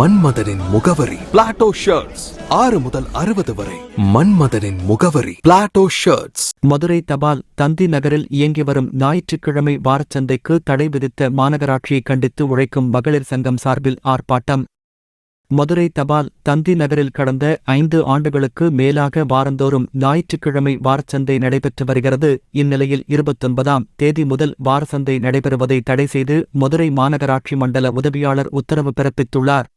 மன்மதனின் முகவரி. Plato shirts ஆறு முதல் அறுபது வரை. மன்மதனின் முகவரி. பிளாட்டோ ஷர்ட்ஸ் மதுரை தபால் தந்தி நகரில் இயங்கி வரும் ஞாயிற்றுக்கிழமை வாரச்சந்தைக்கு தடை விதித்த மாநகராட்சியை கண்டித்து உழைக்கும் மகளிர் சங்கம் சார்பில் ஆர்ப்பாட்டம். மதுரை தபால் தந்தி நகரில் கடந்த ஐந்து ஆண்டுகளுக்கு மேலாக வாரந்தோறும் ஞாயிற்றுக்கிழமை வாரச்சந்தை நடைபெற்று வருகிறது. இந்நிலையில் இருபத்தொன்பதாம் தேதி முதல் வாரசந்தை நடைபெறுவதை தடை செய்து மதுரை மாநகராட்சி மண்டல உதவியாளர் உத்தரவு பிறப்பித்துள்ளார்.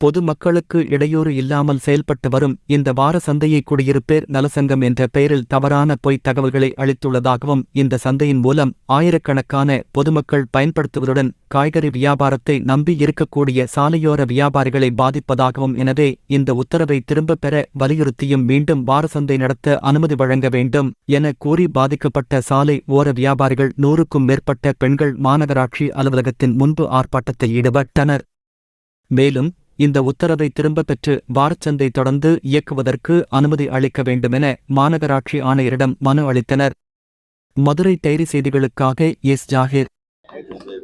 பொதுமக்களுக்கு இடையூறு இல்லாமல் செயல்பட்டு வரும் இந்த வார சந்தையை குடியிருப்பேர் நலசங்கம் என்ற பெயரில் தவறான பொய்த் தகவல்களை அளித்துள்ளதாகவும் இந்த சந்தையின் மூலம் ஆயிரக்கணக்கான பொதுமக்கள் பயன்படுத்துவதுடன் காய்கறி வியாபாரத்தை நம்பி இருக்கக்கூடிய சாலையோர வியாபாரிகளை பாதிப்பதாகவும் எனவே இந்த உத்தரவை திரும்பப் பெற வலியுறுத்தியும் மீண்டும் வார சந்தை நடத்த அனுமதி வழங்க வேண்டும் என கூறி பாதிக்கப்பட்ட சாலை ஓர வியாபாரிகள் நூறுக்கும் மேற்பட்ட பெண்கள் மாநகராட்சி அலுவலகத்தின் முன்பு ஆர்ப்பாட்டத்தில் ஈடுபட்டனர். மேலும் இந்த உத்தரவை திரும்பப் பெற்று வாரச்சந்தை தொடர்ந்து இயக்குவதற்கு அனுமதி அளிக்க வேண்டுமென மாநகராட்சி ஆணையரிடம் மனு அளித்தனர். மதுரை டைரி செய்திகளுக்காக எஸ். ஜாகிர்.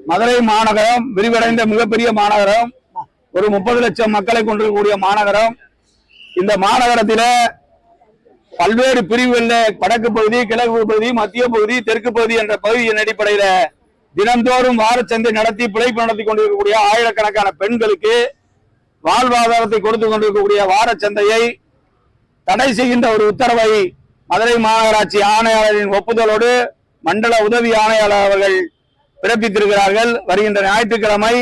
மதுரை மாநகரம் விரிவடைந்த மிகப்பெரிய மாநகரம். ஒரு முப்பது லட்சம் மக்களை கொண்டிருக்கக்கூடிய மாநகரம். இந்த மாநகரத்தில பல்வேறு பிரிவுகளில் வடக்கு பகுதி கிழக்கு பகுதி மத்திய பகுதி தெற்கு பகுதி என்ற பகுதியின் அடிப்படையில தினந்தோறும் வாரச்சந்தை நடத்தி பிழைப்பு நடத்தி கொண்டிருக்கக்கூடிய ஆயிரக்கணக்கான பெண்களுக்கு வாழ்வாதாரத்தை கொடுத்து கொண்டிருக்கக்கூடிய வாரச்சந்தையை தடை செய்கின்ற ஒரு உத்தரவை மதுரை மாநகராட்சி ஆணையாளரின் ஒப்புதலோடு மண்டல உதவி ஆணையாளர் அவர்கள் பிறப்பித்திருக்கிறார்கள். வருகின்ற ஞாயிற்றுக்கிழமை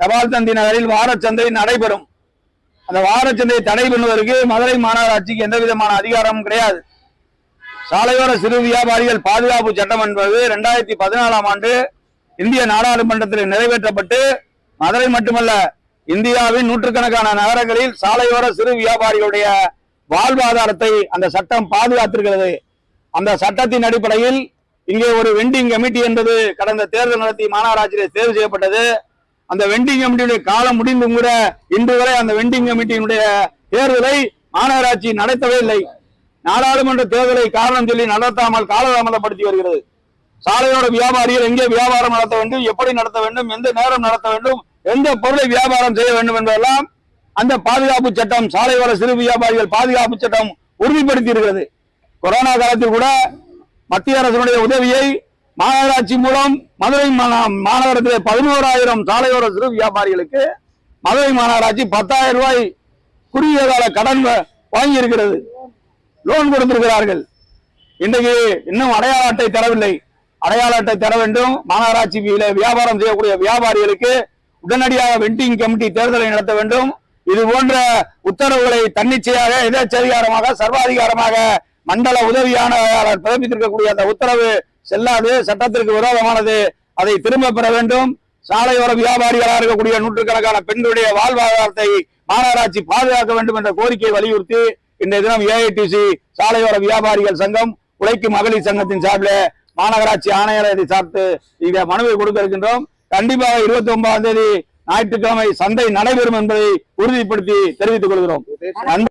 தபால் தந்தி நகரில் வாரச்சந்தை நடைபெறும். அந்த வாரச்சந்தை தடை பண்ணுவதற்கு மதுரை மாநகராட்சிக்கு எந்த விதமான அதிகாரமும் கிடையாது. சாலையோர சிறு வியாபாரிகள் பாதுகாப்பு சட்டம் என்பது இரண்டாயிரத்தி பதினாலாம் ஆண்டு இந்திய நாடாளுமன்றத்தில் நிறைவேற்றப்பட்டு மதுரை மட்டுமல்ல இந்தியாவின் நூற்றுக்கணக்கான நகரங்களில் சாலையோர சிறு வியாபாரிகளுடைய வாழ்வாதாரத்தை அந்த சட்டம் பாதுகாத்திருக்கிறது. அந்த சட்டத்தின் அடிப்படையில் இங்கே ஒரு வெண்டிங் கமிட்டி என்பது கடந்த தேர்தல் நடத்தி மாநகராட்சியிலே தேர்வு செய்யப்பட்டது. அந்த வெண்டிங் கமிட்டியுடைய காலம் முடிந்தும் கூட இன்று வரை அந்த வெண்டிங் கமிட்டியினுடைய தேர்தலை மாநகராட்சி நடத்தவே இல்லை. நாடாளுமன்ற தேர்தலை காரணம் சொல்லி நடத்தாமல் காலதாமதப்படுத்தி வருகிறது. சாலையோட வியாபாரிகள் எங்கே வியாபாரம் நடத்த வேண்டும் எப்படி நடத்த வேண்டும் எந்த நேரம் நடத்த வேண்டும் எந்த பொருளை வியாபாரம் செய்ய வேண்டும் என்பதெல்லாம் அந்த பாதுகாப்பு சட்டம் சாலையோர சிறு வியாபாரிகள் பாதுகாப்பு சட்டம் உறுதிப்படுத்தி இருக்கிறது கொரோனா காலத்தில் கூட மத்திய அரசினுடைய உதவியை மாநகராட்சி மூலம் மதுரை மாநகரத்தில் பதினோராயிரம் சாலையோர சிறு வியாபாரிகளுக்கு மதுரை மாநகராட்சி பத்தாயிரம் ரூபாய் குறுகிய கால கடன் வாங்கி இருக்கிறது லோன் கொடுத்திருக்கிறார்கள். இன்றைக்கு இன்னும் அடையாள அட்டை தரவில்லை. அடையாள அட்டை தர வேண்டும். மாநகராட்சியில வியாபாரம் செய்யக்கூடிய வியாபாரிகளுக்கு உடனடியாக வெண்டிங் கமிட்டி தேர்தலை நடத்த வேண்டும். இது போன்ற உத்தரவுகளை தன்னிச்சையாக எதேச்சதிகாரமாக சர்வாதிகாரமாக மண்டல உதவி பிறப்பித்திருக்கக்கூடிய அந்த உத்தரவு செல்லாது சட்டத்திற்கு விரோதமானது. அதை திரும்ப பெற வேண்டும். சாலையோர வியாபாரிகளாக இருக்கக்கூடிய நூற்றுக்கணக்கான பெண்களுடைய வாழ்வாதாரத்தை மாநகராட்சி பாதுகாக்க வேண்டும் என்ற கோரிக்கையை வலியுறுத்தி இன்றைய தினம் ஏஐடிசி சாலையோர வியாபாரிகள் சங்கம் உழைக்கும் மகளிர் சங்கத்தின் சார்பில் மாநகராட்சி ஆணையரை சார்த்து இந்த மனுவை கொடுக்க இருக்கின்றோம். கண்டிப்பாக இருபத்தி ஒன்பதாம் தேதி ஞாயிற்றுக்கிழமை சந்தை நடைபெறும் என்பதை உறுதிப்படுத்தி தெரிவித்துக் கொள்கிறோம் நன்றி.